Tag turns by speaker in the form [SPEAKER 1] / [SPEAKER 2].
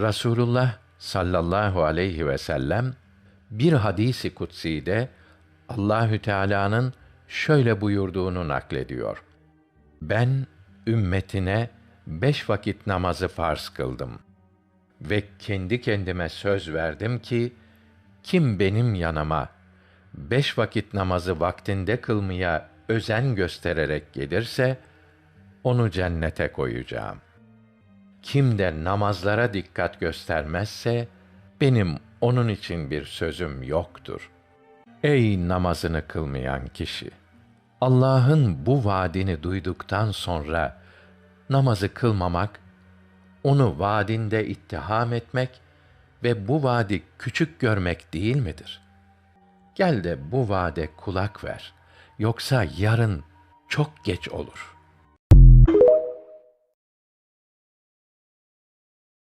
[SPEAKER 1] Rasulullah sallallahu aleyhi ve sellem bir hadisi kutsi'de Allahü Teala'nın şöyle buyurduğunu naklediyor. Ben ümmetine beş vakit namazı farz kıldım ve kendi kendime söz verdim ki kim benim yanıma beş vakit namazı vaktinde kılmaya özen göstererek gelirse onu cennete koyacağım. Kim de namazlara dikkat göstermezse benim onun için bir sözüm yoktur. Ey namazını kılmayan kişi! Allah'ın bu vaadini duyduktan sonra namazı kılmamak, onu vaadinde ittiham etmek ve bu vaadi küçük görmek değil midir? Gel de bu vaade kulak ver. Yoksa yarın çok geç olur.''